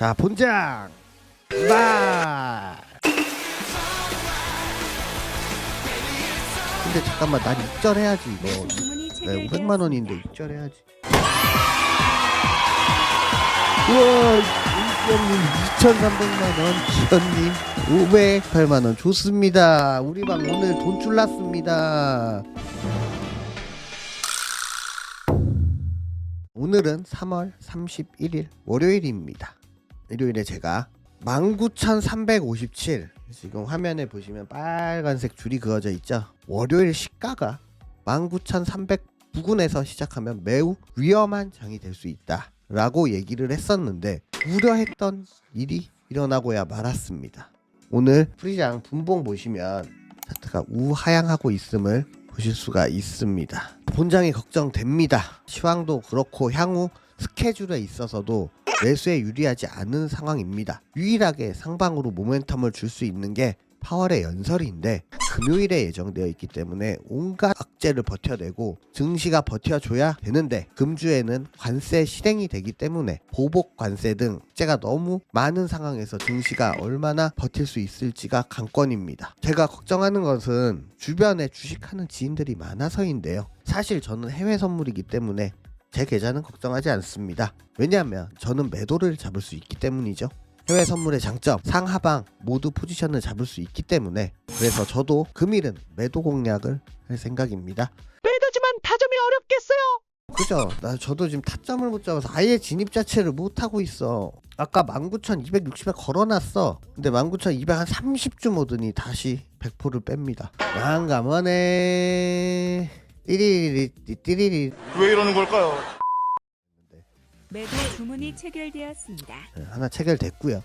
자 본장. 마 근데 잠깐만 난 입절해야지 이거. 네, 500만 원인데 입절해야지. 우와 이병님 2,300만 원 지현님 508만 원. 좋습니다. 우리 방 오늘 돈줄 났습니다. 오늘은 3월 31일 월요일입니다. 일요일에 제가 19,357 지금 화면에 보시면 빨간색 줄이 그어져 있죠. 월요일 시가가 19,309군에서 시작하면 매우 위험한 장이 될 수 있다. 라고 얘기를 했었는데 우려했던 일이 일어나고야 말았습니다. 오늘 프리장 분봉 보시면 차트가 우하향하고 있음을 보실 수가 있습니다. 본장이 걱정됩니다. 시황도 그렇고 향후 스케줄에 있어서도 매수에 유리하지 않은 상황입니다. 유일하게 상방으로 모멘텀을 줄 수 있는 게 8월의 연설인데 금요일에 예정되어 있기 때문에 온갖 악재를 버텨내고 증시가 버텨줘야 되는데 금주에는 관세 실행이 되기 때문에 보복 관세 등 악재가 너무 많은 상황에서 증시가 얼마나 버틸 수 있을지가 관건입니다. 제가 걱정하는 것은 주변에 주식하는 지인들이 많아서인데요. 사실 저는 해외 선물이기 때문에 제 계좌는 걱정하지 않습니다. 왜냐하면 저는 매도를 잡을 수 있기 때문이죠. 해외 선물의 장점 상하방 모두 포지션을 잡을 수 있기 때문에 그래서 저도 금일은 매도 공략을 할 생각입니다. 매도지만 타점이 어렵겠어요. 그죠? 나 저도 지금 타점을 못 잡아서 아예 진입 자체를 못 하고 있어. 아까 19,260에 걸어놨어. 근데 19,200한 30쯤 오더니 다시 100%를 뺍니다. 난감하네. 띠리리리 띠리리 왜 이러는 걸까요? 매도 주문이 체결되었습니다. 네, 하나 체결됐고요.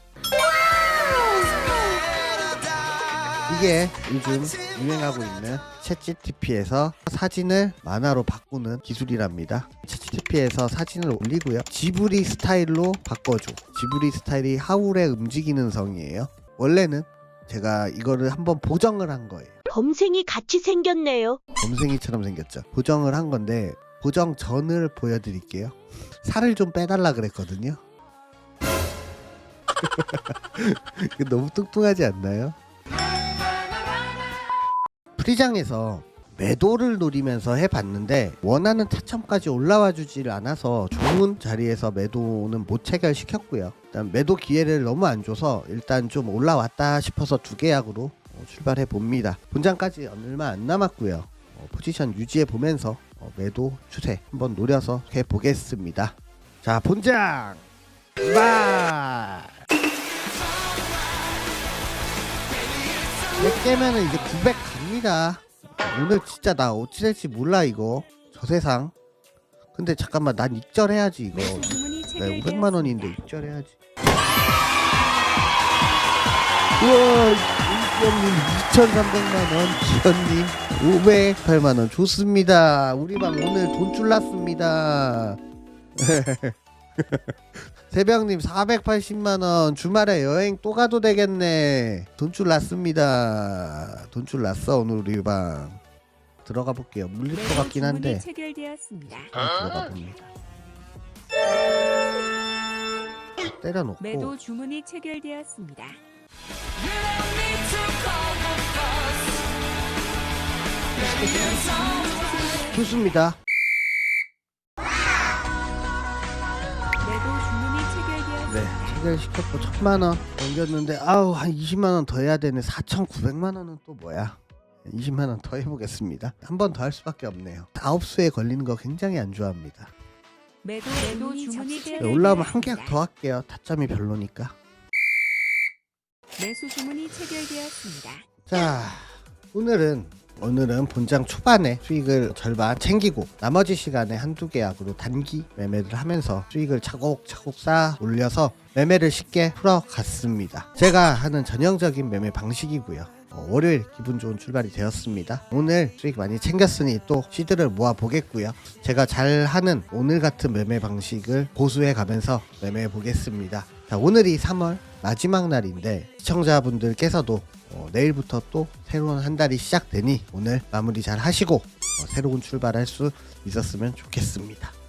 이게 요즘 유행하고 있는 챗GTP에서 사진을 만화로 바꾸는 기술이랍니다. 챗GTP에서 사진을 올리고요. 지브리 스타일로 바꿔줘. 지브리 스타일이 하울의 움직이는 성이에요. 원래는 제가 이거를 한번 보정을 한 거예요. 범생이 같이 생겼네요. 범생이처럼 생겼죠. 보정을 한 건데 보정 전을 보여드릴게요. 살을 좀 빼달라 그랬거든요. 너무 뚱뚱하지 않나요? 프리장에서 매도를 노리면서 해봤는데 원하는 타점까지 올라와 주질 않아서 좋은 자리에서 매도는 못 체결시켰고요. 일단 매도 기회를 너무 안 줘서 일단 좀 올라왔다 싶어서 두 계약으로 어, 출발해 봅니다. 본장까지 얼마 안 남았고요. 어, 포지션 유지해 보면서 어, 매도 추세 한번 노려서 해 보겠습니다. 자 본장 마. 몇 개면은 이제 900 갑니다. 오늘 진짜 나 어찌 될지 몰라 이거 저 세상. 근데 잠깐만 난 입절해야지 이거. 체결되었습니다. 500만 원인데 입절해야지. 우와, 이병님 2,300만 원, 지현님 508만 원 좋습니다. 우리 방 오늘 돈줄 났습니다. 새벽님 480만 원 주말에 여행 또 가도 되겠네. 돈줄 났습니다. 돈줄 났어 오늘 우리 방. 들어가 볼게요. 물릴 것 같긴 주문이 한데 체결되었습니다. 들어가 봅니다. 때려놓고 매도 주문이 체결되었습니다. 좋습니다. 매도 주문이 체결되었습니다. 네, 체결시켰고 천만 원 넘겼는데 아우 한 20만 원 더 해야 되네. 4,900만 원은 또 뭐야? 20만 원 더 해보겠습니다. 한 번 더 할 수밖에 없네요. 아홉 수에 걸리는 거 굉장히 안 좋아합니다. 매도 매도 주문이 네, 올라오면 한 계약 더 할게요. 타점이 별로니까. 매수 주문이 체결되었습니다. 자, 오늘은 오늘은 본장 초반에 수익을 절반 챙기고 나머지 시간에 한두 계약으로 단기 매매를 하면서 수익을 차곡차곡 쌓아 올려서 매매를 쉽게 풀어갔습니다. 제가 하는 전형적인 매매 방식이고요. 어, 월요일 기분 좋은 출발이 되었습니다. 오늘 수익 많이 챙겼으니 또 시드를 모아 보겠고요. 제가 잘 하는 오늘 같은 매매 방식을 고수해 가면서 매매해 보겠습니다. 자, 오늘이 3월 마지막 날인데 시청자분들께서도 어, 내일부터 또 새로운 한 달이 시작되니 오늘 마무리 잘 하시고 어, 새로운 출발할 수 있었으면 좋겠습니다.